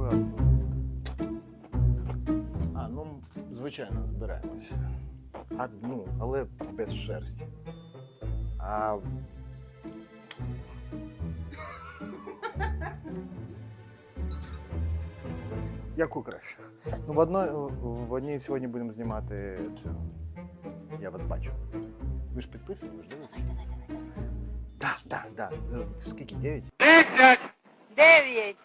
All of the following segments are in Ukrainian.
одну. А, ну, звичайно, збираємось. Одну, але без шерсті. А. Яку краще? Ну, в одній, в одній сьогодні будемо знімати цю. Я вас бачу. Ви ж підписані, ви ж дивитесь? Так, так, так. Е, Скільки? Дев'ять? Дев'ять. Дев'ять.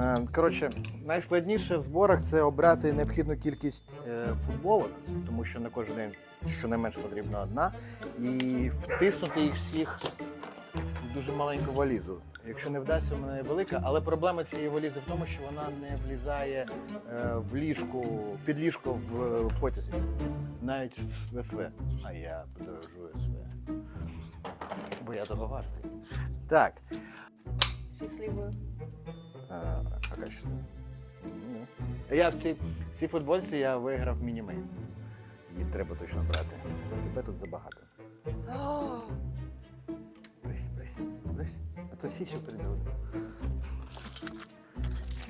Е, Коротше, найскладніше в зборах це обрати необхідну кількість е, футболок, тому що на кожен день щонайменш потрібна одна, і втиснути їх всіх в дуже маленьку валізу. Якщо не вдасться, у мене велика, але проблема цієї валізи в тому, що вона не влізає е, в ліжку, під ліжко в потязі, навіть в СВ. А я подорожую СВ. Бо я того вартий. Так. Щасливою. А, а качество? Ну. Я в цій, в цій футбольці я виграв мінімейн. Її треба точно брати. Тебе тут забагато. Присі, присі, присі. А то сісю придали.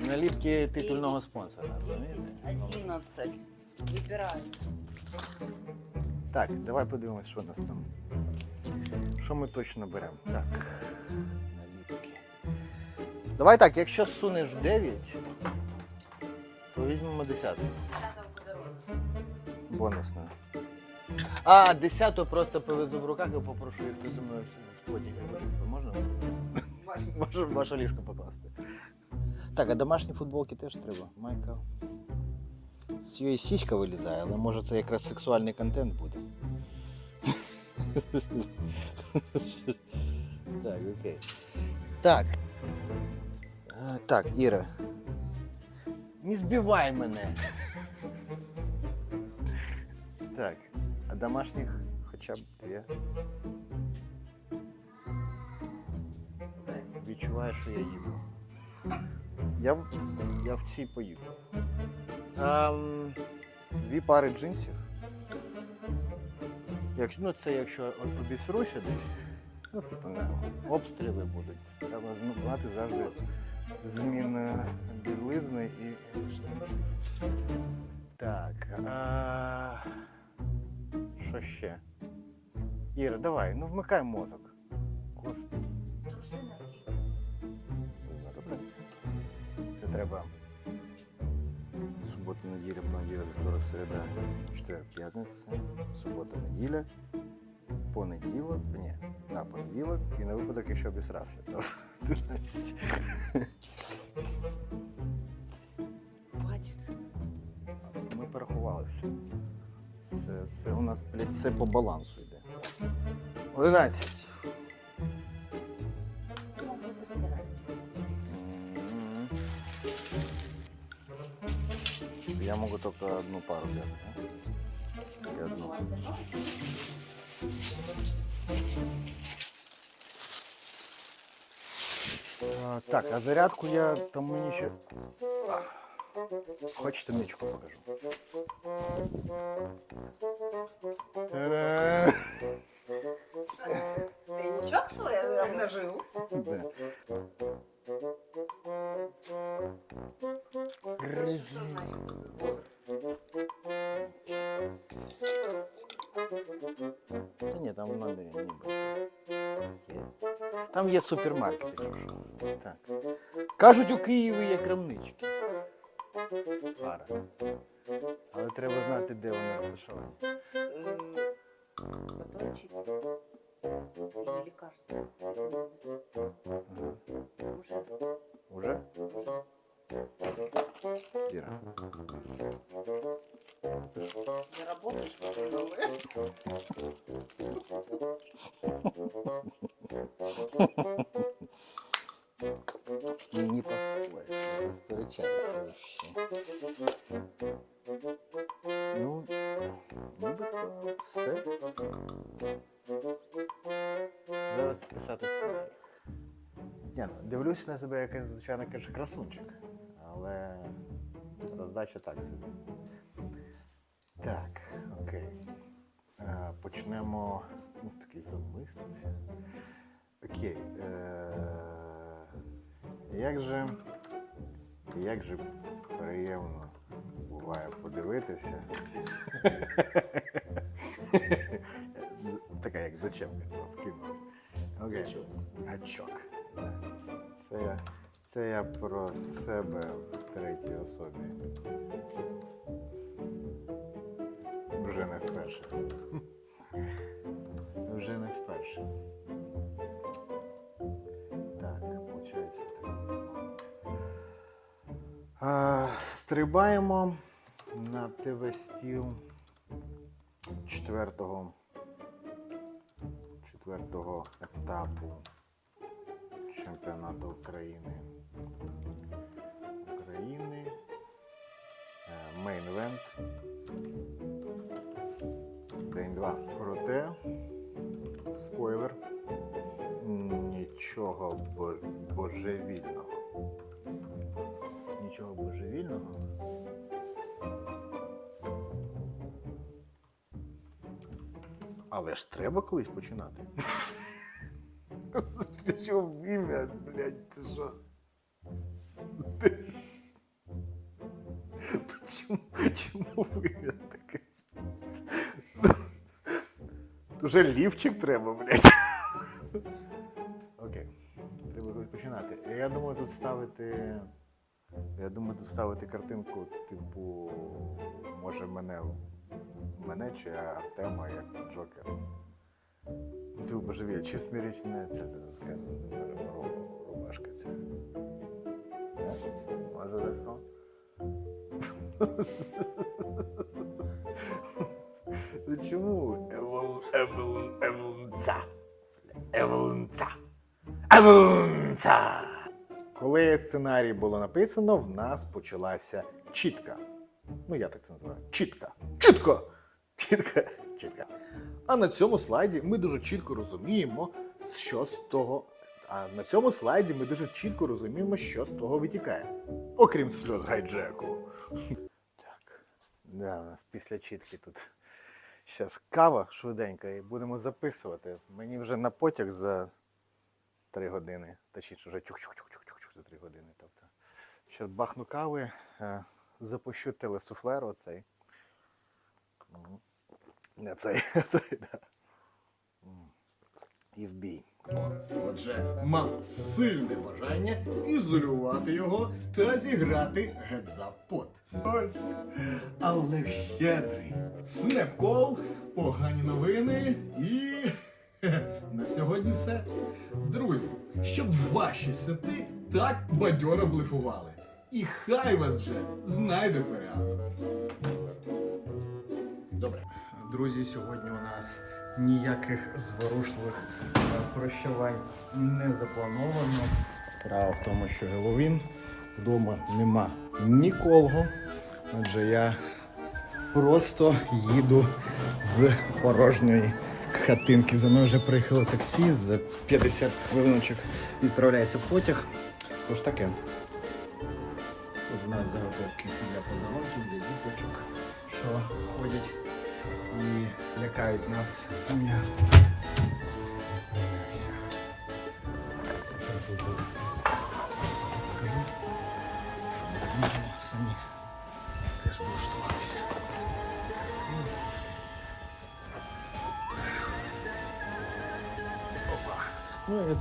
Наліпки титульного спонсора. розумієте? Одинадцять. Вибираю. Так, давай подивимось, що у нас там. Що ми точно беремо? Так. Давай так, якщо сунеш 9, то візьмемо 10. Бонусно. А, 10 просто повезу в руках і попрошу їх хто зі мною в потязі. Можна? Можу в ваше ліжко покласти. Так, а домашні футболки теж треба. Майка. З її сіська вилізає, але може це якраз сексуальний контент буде. так, окей. Так. Е, Так, Іра. Не збивай мене. так, а домашніх хоча б дві. Відчуваю, що я їду. Я, в- я в цій поїду. Ем, дві пари джинсів. Якщо, ну, це якщо обісруся десь, ну, типу, не, обстріли будуть. Треба зм- завжди зміну білизни і штанців. Так. А... Що ще? Іра, давай, ну вмикай мозок. Господи. Труси носки. Знадобляться. Це треба. Субота, неділя, понеділок, вівторок, середа, четвер, п'ятниця, субота, неділя, понеділок, ні, на понеділок і на випадок, якщо обісрався. 12. все. Все, все у нас, блядь, все по балансу йде. 11. Могли постирать. М. Я могу только одну пару взять. Да? Одну. Так, а зарядку я там мені ще. А. Хочете мечку покажу? Та-да! Тайничок свой обнажил. Да. Что значит возраст? Та ні, там надо ніби. Є. Там є супермаркет. якщо що. Так. Кажуть, у Києві є крамнички. Пара. Але треба знати, де вони розташовані. Батончики. Или лекарства. Уже. Уже? Іра. Заработаешь новое. Не поспориш, не вообще. Ну, нібито все. Зараз писати сценарій. Ні, ну, дивлюся на себе, як звичайно каже, красунчик. Але роздача так собі. Так, окей. Е, почнемо. Ну, такий замислився. Окей. Е, Як же, як же приємно буває подивитися. Така як зачепка цього вкинули. Окей. Гачок. Це, це я про себе в третій особі. Вже не вперше. Вже не вперше. Стрибаємо на ТВ-стіл четвертого, четвертого етапу чемпіонату України. України. Мейн-івент. День 2. Проте, спойлер, нічого бо- божевільного. Нічого божевільного. Але ж треба колись починати. Ти що в ім'я, блядь, це що? Почему, чому ви таке? Уже лівчик треба, блядь. Тут ставити. Я думаю, тут ставити картинку, типу, може мене, мене чи Артема як Джокер. Ну, Це божевілля, чи смирительне, це, рубашка ця. Може за що? Ну чому? Еволунца. Еволунца. Еволунца. Коли сценарій було написано, в нас почалася чітка. Ну, я так це називаю. Чітка. Чітко! Чітка, чітка. А на цьому слайді ми дуже чітко розуміємо, що з того. А на цьому слайді ми дуже чітко розуміємо, що з того витікає. Окрім сльоз гайджеку. Так. Да, у нас після чітки тут зараз кава швиденька і будемо записувати. Мені вже на потяг за три години. Точніше, вже чух-чух-чух-чух-чух за три години. Тобто, зараз бахну кави, е, запущу телесуфлер оцей. Не цей, цей, да. І в бій. Отже, мав сильне бажання ізолювати його та зіграти гедзапот. Ось. Але щедрий. Снепкол, погані новини і. На сьогодні все. Друзі, щоб ваші сети так бадьоро блефували. І хай вас вже знайде порядок. Добре. Друзі, сьогодні у нас ніяких зворушливих е, прощавань не заплановано. Справа в тому, що Геловін вдома нема нікого. Отже, я просто їду з порожньої хатинки. За мною вже приїхало таксі, за 50 хвилиночок відправляється потяг. Тож таке. Тут у нас заготовки для подарунків, для діточок, що ходять і лякають нас самі.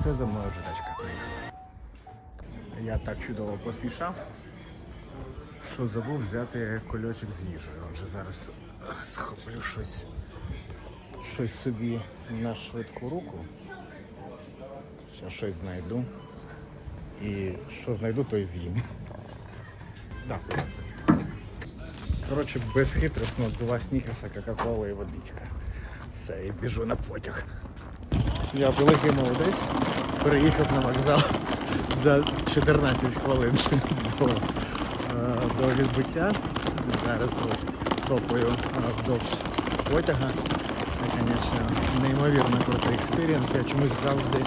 Це за мною вже тачка. Я так чудово поспішав, що забув взяти кольочок з їжею. Отже, зараз е, схоплю щось, щось собі на швидку руку. Ще щось знайду. І що знайду, то і з'їм. Так, будь ласка. Коротше, безхитростно два снікерса, Кока-Кола і водичка. Все, і біжу на потяг. Я великий молодець. Приїхав на вокзал за 14 хвилин до, е, до відбуття. Зараз топаю е, вдовж потяга. Це, звісно, неймовірно крутий експірієнс. Я чомусь завжди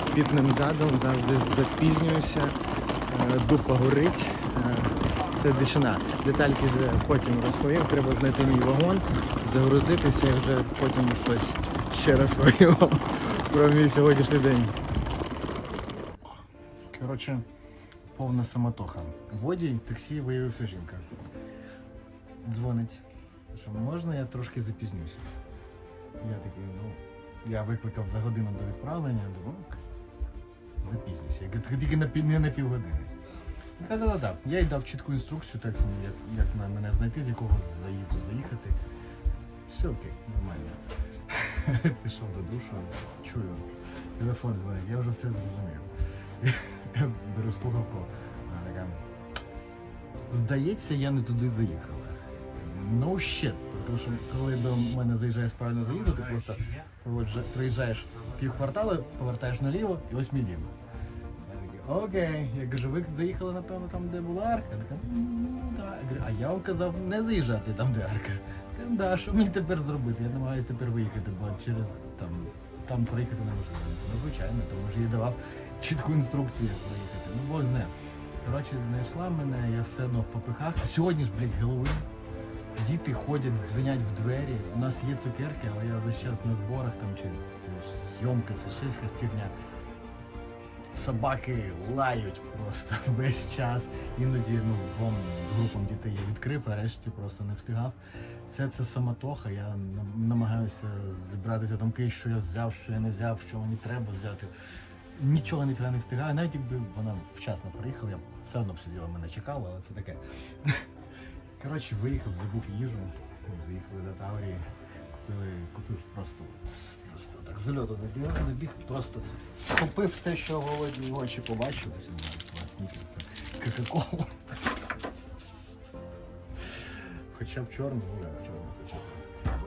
з пітним задом, завжди запізнююся, е, дупа горить. Це дичина. Детальки вже потім розповім. Треба знайти мій вагон, загрузитися і вже потім щось ще раз вам про мій сьогоднішній день. Коротше, повна самотоха. Водій таксі виявився жінка. Дзвонить. Що можна, я трошки запізнюся. Я такий, ну, я викликав за годину до відправлення, думаю, запізнюся. Я кажу, тільки на, не на півгодини. Каже, да. Я їй дав чітку інструкцію, так як, як на мене знайти, з якого заїзду заїхати. Все окей, нормально. Пішов до душу, чую, телефон дзвонить, я вже все зрозумів. Я беру слухавку, вона така. Здається, я не туди заїхала. No shit. Тому що коли до мене заїжджає з правильного заїзду, ти просто проїжджаєш пів кварталу, повертаєш наліво і ось мій дім. Окей, я кажу, ви заїхали, напевно, там, де була арка. Я така, ну так. А я вам казав не заїжджати там, де арка. Да, що мені тепер зробити? Я намагаюся тепер виїхати, бо через там, там проїхати неможливо. Ну, звичайно, тому що я давав чітку інструкцію, як проїхати. Ну, бог знає. Коротше, знайшла мене, я все одно в попихах. А сьогодні ж, блядь, Геловин. Діти ходять, дзвенять в двері. У нас є цукерки, але я весь час на зборах там чи з- зйомки, це якась фігня. Собаки лають просто весь час. Іноді ну, двом групам дітей я відкрив, а решті просто не встигав. Все це самотоха. Я намагаюся зібратися думки, що я взяв, що я не взяв, що мені треба взяти. Нічого не встигаю. Навіть якби вона вчасно приїхала, я б все одно б сиділа, мене чекала, але це таке. Коротше, виїхав, забув їжу, заїхали до Таврії, купили, купив просто, просто так з льоту добіг, добіг, просто схопив те, що голодні очі побачили. Кока-колу. Хоча б чорну, ну да, чорну хоча б.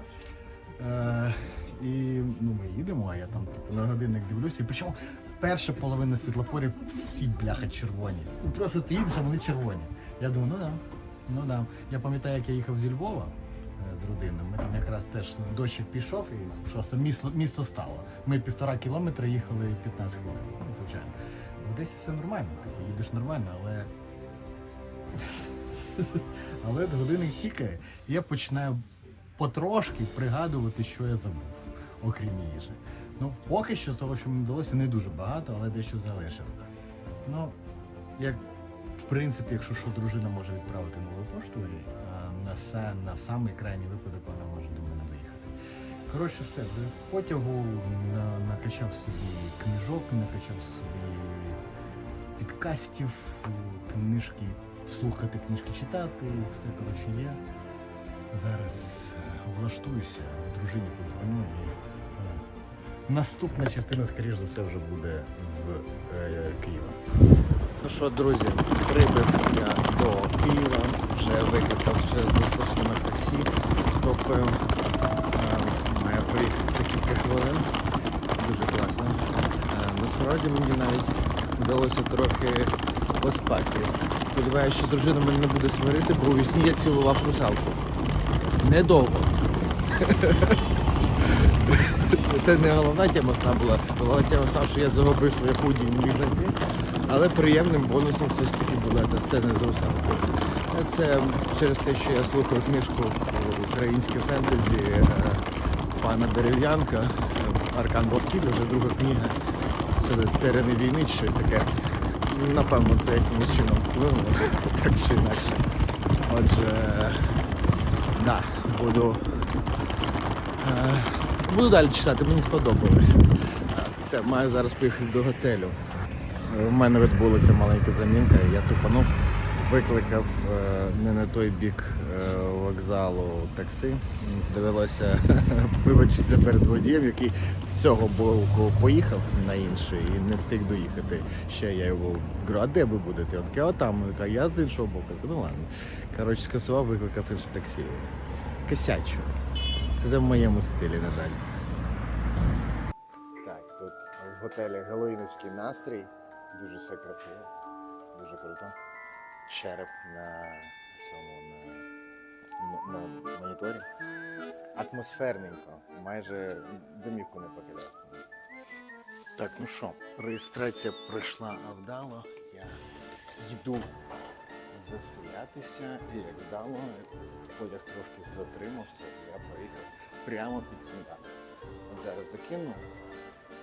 Е, і ну, ми їдемо, а я там типу, на годинник дивлюся. І причому перша половина світлофорів всі бляха червоні. Ну, Просто ти їдеш, а вони червоні. Я думаю, ну да, ну да. Я пам'ятаю, як я їхав зі Львова з родиною. Ми там якраз теж дощик пішов і просто місто, місто стало. Ми півтора кілометра їхали 15 хвилин. Ну, звичайно. В Одесі все нормально, типу, їдеш нормально, але. Але годинник тікає, і я починаю потрошки пригадувати, що я забув, окрім їжі. Ну, поки що з того, що мені вдалося, не дуже багато, але дещо залишив. Ну, як в принципі, якщо що, дружина може відправити новою поштою, а на, на самий крайній випадок вона може до мене виїхати. Коротше, все, вже в потягу на, накачав собі книжок, накачав собі підкастів, книжки, слухати книжки читати, все коротше є. Зараз е, влаштуюся, дружині подзвоню і е, наступна частина, скоріш за все, вже буде з е, Києва. Ну що, друзі, прибив я до Києва, вже викликав через застосунок таксі, тобто е, має приїхати за кілька хвилин. Дуже класно. Е, Насправді мені навіть вдалося трохи поспати. Сподіваюся, що дружина мене не буде сварити, бо у вісні я цілував русалку. Недовго. Це не головна тема сна була. Головна тема сна, що я загубив своє худі міг знайти. Але приємним бонусом все ж таки була та сцена з русалкою. Це через те, що я слухав книжку українське фентезі е, пана Дерев'янка, Аркан Вовків, вже друга книга. Це терени війни, щось таке. Напевно, це якимось чином вплинуло, так чи інакше. Отже, да, буду, е, буду далі читати, мені сподобалось. Е, Все, маю зараз поїхати до готелю. У мене відбулася маленька замінка, я тупанув, викликав е, не на той бік е, вокзалу таксі. Довелося вибачитися перед водієм, який з цього боку поїхав на інший і не встиг доїхати. Ще я його говорю, а де ви будете? Він каже, а там. Я з іншого боку. Ну ладно. Коротше, скасував, викликав інше таксі. Косячу. Це в моєму стилі, на жаль. Так, тут в готелі Галуїновський настрій. Дуже все красиво, дуже круто. Череп на цьому на, на, моніторі. Атмосферненько, майже домівку не покидав. Так, ну що, реєстрація пройшла вдало. Я йду заселятися і як вдало, потяг трошки затримався, я поїхав прямо під сніданок. От зараз закину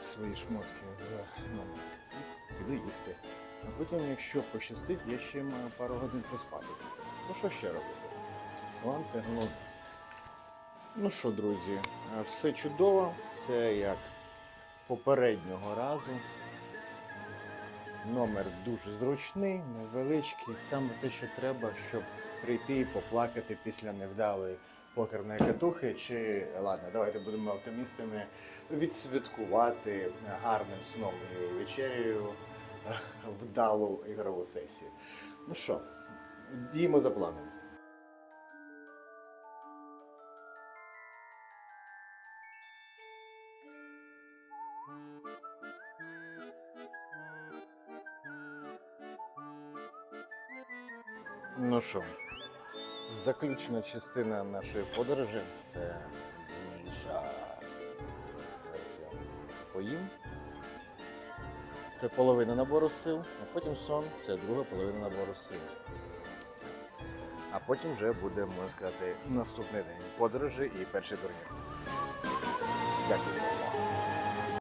свої шмотки в номер піду їсти. А потім, якщо пощастить, я ще маю пару годин поспати. Ну що ще робити? Сван це головне. Ну що, друзі, все чудово, все як попереднього разу. Номер дуже зручний, невеличкий, саме те, що треба, щоб прийти і поплакати після невдалої покерної катухи. Чи ладно, давайте будемо оптимістами, відсвяткувати гарним сном і вечерею вдалу ігрову сесію. Ну що, діємо за планом. Ну що, заключна частина нашої подорожі це їжа. Поїм. Це половина набору сил, а потім сон це друга половина набору сил. А потім вже буде, можна сказати, наступний день подорожі і перший турнір. Дякую.